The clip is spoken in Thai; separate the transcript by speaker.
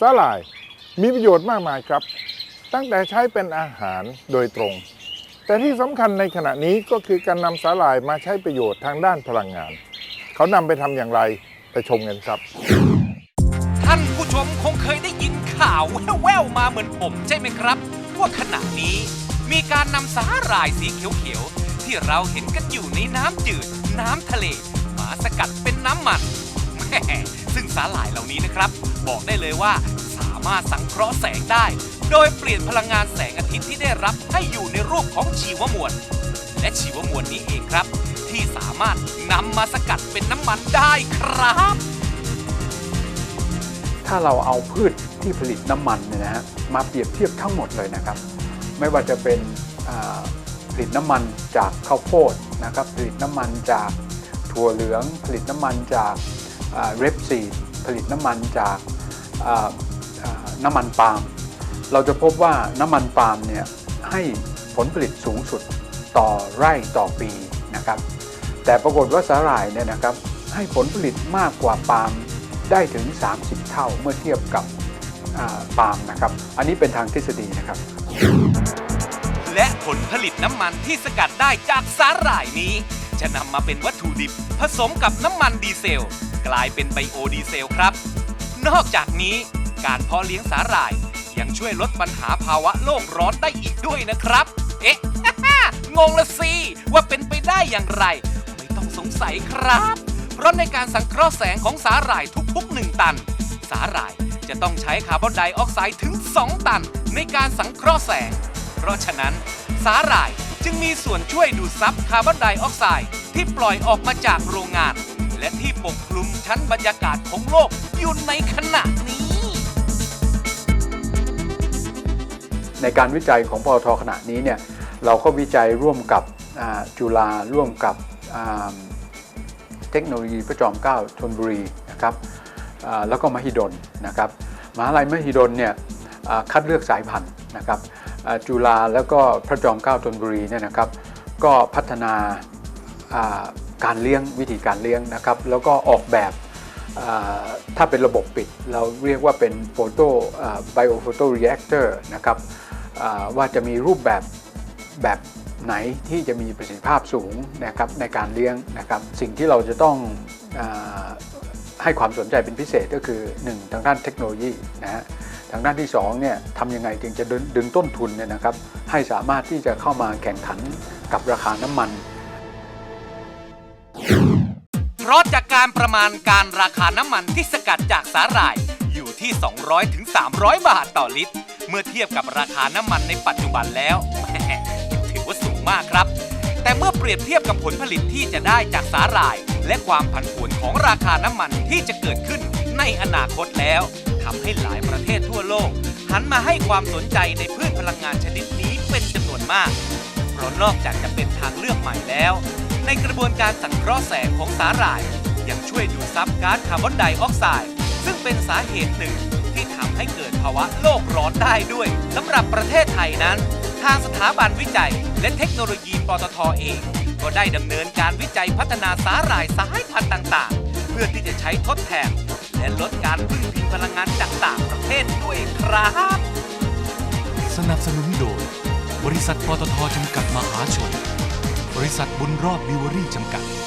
Speaker 1: สาหร่ายมีประโยชน์มากมายครับ ตั้งแต่ใช้เป็นอาหารโดยตรง แต่ที่สำคัญในขณะนี้ก็คือการนำสาหร่ายมาใช้ประโยชน์ทางด้านพลังงาน เขานำไปทำอย่างไรไปชมกันครับ
Speaker 2: ท่านผู้ชมคงเคยได้ยินข่าวแว่วๆมาเหมือนผมใช่ไหมครับ ว่าขณะนี้มีการนำสาหร่ายสีเขียวๆที่เราเห็นกันอยู่ในน้ำจืด น้ำทะเล มาสกัดเป็นน้ำมันแม่ซึ่งสาหร่ายเหล่านี้นะครับ บอกได้เลยว่า สามารถสังเคราะห์แสงได้ โดยเปลี่ยนพลังงานแสงอาทิตย์ที่ได้รับให้อยู่ในรูปของชีวมวล และชีวมวลนี้เองครับ ที่สามารถนำมาสกัดเป็นน้ำมันได้ครับ
Speaker 3: ถ้าเราเอาพืชที่ผลิตน้ำมันเนี่ยนะฮะมาเปรียบเทียบทั้งหมดเลยนะครับ ไม่ว่าจะเป็นอ่าผลิตน้ำมันจากข้าวโพดนะครับผลิตน้ำมันจากถั่วเหลือง ผลิตน้ำมันจากเรปซีดผลิตน้ำมันจาก น้ำมันปาล์มเราจะพบว่าน้ำมันปาล์มเนี่ยให้ผลผลิตสูงสุดต่อไร่ต่อปีนะครับแต่ปรากฏว่าสาหร่ายเนี่ยนะครับให้ผลผลิตมากกว่าปาล์มได้ถึง 30 เท่าเมื่อเทียบกับปาล์มนะครับ อันนี้เป็นทางทฤษฎีนะครับ
Speaker 2: และผลผลิตน้ำมันที่สกัดได้จากสาหร่ายนี้ จะนำมาเป็นวัตถุดิบ ผสมกับน้ำมันดีเซล กลายเป็นไบโอดีเซลครับ นอกจากนี้การเพาะเลี้ยงสาหร่าย ยังช่วยลดปัญหาภาวะโลกร้อนได้อีกด้วยนะครับ เอ๊ะ งงละสิว่าเป็นไปได้อย่างไร ไม่ต้องสงสัยครับ เพราะในการสังเคราะห์แสงของสาหร่ายทุกๆ1ตัน สาหร่ายจะต้องใช้คาร์บอนไดออกไซด์ถึง 2 ตัน ในการสังเคราะห์แสง เพราะฉะนั้น สาหร่ายจึงมีส่วนช่วยดูดซับคาร์บอนไดออกไซด์ที่ปล่อยออกมาจากโรงงาน และที่ปกคลุมชั้นบรรยากาศของโลกอยู่ในขณะนี้
Speaker 3: ในการวิจัยของปตทขณะนี้เนี่ยเราก็วิจัยร่วมกับจุฬาร่วมกับเทคโนโลยีพระจอมเกล้าธนบุรีนะครับแล้วก็มหิดลนะครับมหาลัยมหิดลเนี่ยคัดเลือกสายพันธุ์นะครับจุฬาแล้วก็พระจอมเกล้าธนบุรีเนี่ยนะครับ ก็พัฒนา การเลี้ยงวิธีการเลี้ยงนะครับ แล้วก็ออกแบบถ้าเป็นระบบปิด เราเรียกว่าเป็นโฟโตไบโอโฟโตเรแอคเตอร์นะครับว่าจะมีรูปแบบแบบไหนที่จะมีประสิทธิภาพสูงนะครับในการเลี้ยงนะครับ สิ่งที่เราจะต้องอให้ความสนใจเป็นพิเศษก็คือ 1 ทางด้านเทคโนโลยีนะฮะทางด้านที่2เนี่ยทำยังไงจึงจะดึงดึงต้นทุนเนี่ยนะครับให้สามารถที่จะเข้ามาแข่งขันกับราคาน้ำมัน
Speaker 2: เพราะจากการประมาณการราคาน้ำมันที่สกัดจากสาหร่าย อยู่ที่ 200ถึง300 บาทต่อลิตร เมื่อเทียบกับราคาน้ำมันในปัจจุบันแล้วแหมถือว่าสูงมากครับ แต่เมื่อเปรียบเทียบกับผลผลิตที่จะได้จากสาหร่าย และความผันผวนของราคาน้ำมันที่จะเกิดขึ้นในอนาคตแล้วทำให้หลายประเทศทั่วโลก หันมาให้ความสนใจในพืชพลังงานชนิดนี้เป็นจำนวนมาก เพราะนอกจากจะเป็นทางเลือกใหม่แล้ว ในกระบวนการสังเคราะห์แสงของสาหร่าย ยังช่วยดูดซับก๊าซคาร์บอนไดออกไซด์ซึ่งเป็นสาเหตุหนึ่งที่ทำให้เกิดภาวะโลกร้อนได้ด้วยสำหรับประเทศไทยนั้น ทางสถาบันวิจัย และเทคโนโลยีปตทเอง ก็ได้ดำเนินการวิจัยพัฒนาสาหร่ายสายพันธุ์ต่าง ๆ เพื่อที่จะใช้ทดแทนและลดการพึ่งพิงพลังงานจากต่างประเทศด้วยครับ
Speaker 4: สนับสนุนโดย บริษัทปตทจำกัดมหาชน บริษัทบุญรอบบิวเวอรี่จำกัด